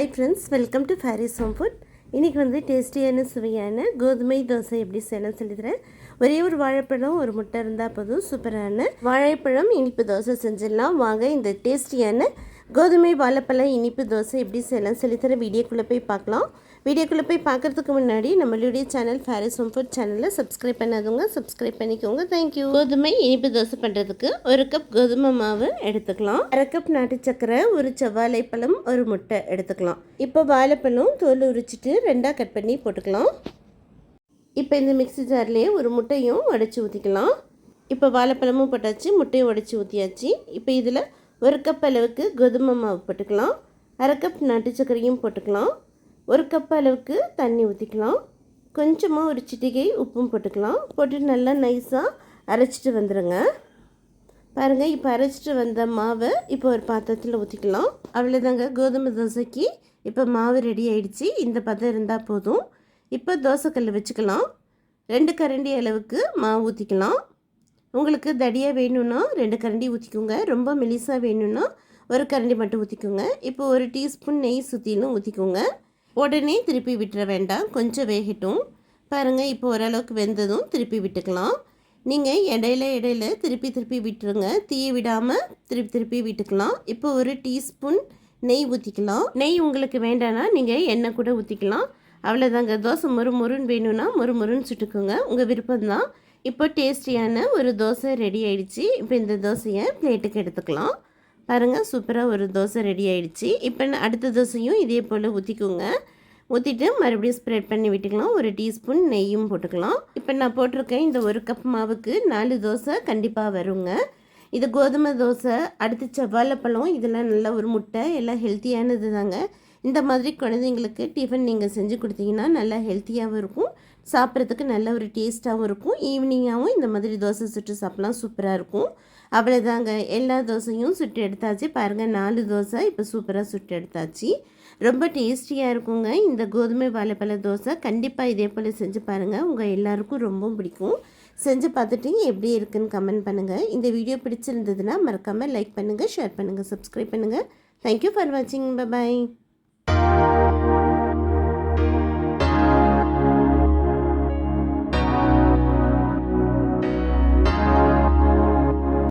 Hi friends welcome to Faris home food இன்றைக்கி வந்து டேஸ்டியான சுவையான கோதுமை தோசை எப்படி செய்யணும் சொல்லித்தரேன். ஒரே ஒரு வாழைப்பழம் ஒரு முட்டை இருந்தால் போதும் சூப்பரான வாழைப்பழம் இனிப்பு தோசை செஞ்சிடலாம். வாங்க இந்த டேஸ்டியான கோதுமை வாழைப்பழம் இனிப்பு தோசை எப்படி செய்யலாம். சொல்லித்தர வீடியோக்குள்ளே போய் பார்க்கலாம். வீடியோக்குள்ளே போய் பார்க்குறதுக்கு முன்னாடி நம்மளுடைய சேனல் ஃபேரிஸ் ஹோம் ஃபுட் சேனலில் சப்ஸ்கிரைப் பண்ணாதவங்க சப்ஸ்கிரைப் பண்ணிக்கோங்க. தேங்க்யூ கோதுமை இனிப்பு தோசை பண்ணுறதுக்கு ஒரு கப் கோதுமை மாவு எடுத்துக்கலாம். அரை கப் நாட்டு சக்கரை ஒரு செவ்வாழை பழம் ஒரு முட்டை எடுத்துக்கலாம். இப்போ வாழைப்பழம் தோல் உரிச்சிட்டு ரெண்டாக கட் பண்ணி போட்டுக்கலாம். இப்போ இந்த மிக்ஸி ஜார்லேயே ஒரு முட்டையும் உடச்சி ஊற்றிக்கலாம் இப்போ வாழைப்பழமும் போட்டாச்சு முட்டையும் உடச்சி ஊற்றியாச்சு இப்போ இதில் ஒரு கப் அளவுக்கு கோதுமை மாவு போட்டுக்கலாம். அரை கப் நாட்டு சர்க்கரையும் போட்டுக்கலாம். ஒரு கப் அளவுக்கு தண்ணி ஊற்றிக்கலாம் கொஞ்சமாக ஒரு சிட்டிகை உப்பும் போட்டுக்கலாம். போட்டு நல்லா நைஸாக அரைச்சிட்டு வந்துடுங்க பாருங்கள் இப்போ அரைச்சிட்டு வந்த மாவை இப்போ ஒரு பாத்திரத்தில் ஊற்றிக்கலாம் அவ்வளோதாங்க கோதுமை தோசைக்கு இப்போ மாவு ரெடி ஆயிடுச்சு. இந்த பதம் இருந்தால் போதும். இப்போ தோசைக்கல் வச்சுக்கலாம். ரெண்டு கரண்டி அளவுக்கு மாவு ஊற்றிக்கலாம் உங்களுக்கு தடியாக வேணும்னா ரெண்டு கரண்டி ஊற்றிக்கோங்க ரொம்ப மெலிசாக வேணும்னா ஒரு கரண்டி மட்டும் ஊற்றிக்கோங்க இப்போ ஒரு டீஸ்பூன் நெய் சுற்றிலும் ஊற்றிக்கோங்க உடனே திருப்பி விட்டுற வேண்டாம். கொஞ்சம் வேகட்டும். பாருங்கள் இப்போ ஓரளவுக்கு வெந்ததும் திருப்பி விட்டுக்கலாம். நீங்கள் இடையில இடையில திருப்பி திருப்பி விட்டுருங்க. தீயை விடாமல் திருப்பி திருப்பி விட்டுக்கலாம். இப்போ ஒரு டீஸ்பூன் நெய் ஊற்றிக்கலாம் நெய் உங்களுக்கு வேண்டாம்னா நீங்கள் எண்ணெய் கூட ஊற்றிக்கலாம் அவ்வளோதாங்க தோசை மொறு மொறுன்னு வேணும்னா மொறு மொறுன்னு சுட்டுக்கோங்க. உங்கள் விருப்பம்தான். இப்போ டேஸ்டியான ஒரு தோசை ரெடி ஆயிடுச்சு. இப்போ இந்த தோசையை பிளேட்டுக்கு எடுத்துக்கலாம். பாருங்கள் சூப்பராக ஒரு தோசை ரெடி ஆயிடுச்சு. இப்போ அடுத்த தோசையும் இதே போல் ஊற்றிக்கோங்க ஊற்றிட்டு மறுபடியும் ஸ்ப்ரெட் பண்ணி விட்டுக்கலாம். ஒரு டீஸ்பூன் நெய்யும் போட்டுக்கலாம். இப்போ நான் போட்டிருக்கேன் இந்த ஒரு கப் மாவுக்கு நாலு தோசை கண்டிப்பாக வருங்க. இது கோதுமை தோசை அடுத்து செவ்வாழைப்பழம் இதெல்லாம் நல்ல ஒரு முட்டை எல்லாம் ஹெல்த்தியானது தாங்க இந்த மாதிரி குழந்தைங்களுக்கு டிஃபன் நீங்கள் செஞ்சு கொடுத்தீங்கன்னா நல்லா ஹெல்த்தியாகவும் இருக்கும். சாப்பிட்றதுக்கு நல்ல ஒரு டேஸ்ட்டாகவும் இருக்கும். ஈவினிங்காகவும் இந்த மாதிரி தோசை சுட்டு சாப்பிட்லாம். சூப்பராக இருக்கும். அவ்வளோதாங்க எல்லா தோசையும் சுட்டு எடுத்தாச்சு. பாருங்கள் நாலு தோசை இப்போ சூப்பராக சுட்டு எடுத்தாச்சு. ரொம்ப டேஸ்டியாக இருக்குங்க. இந்த கோதுமை வாழைப்பழ தோசை கண்டிப்பாக இதே போல் செஞ்சு பாருங்கள் உங்கள் எல்லாருக்கும் ரொம்ப பிடிக்கும். செஞ்சு பார்த்துட்டு எப்படி இருக்குன்னு கமெண்ட் பண்ணுங்கள் இந்த வீடியோ பிடிச்சிருந்ததுன்னா மறக்காமல் லைக் பண்ணுங்கள் ஷேர் பண்ணுங்கள் சப்ஸ்கிரைப் பண்ணுங்கள் தேங்க்யூ ஃபார் வாட்சிங் பாய்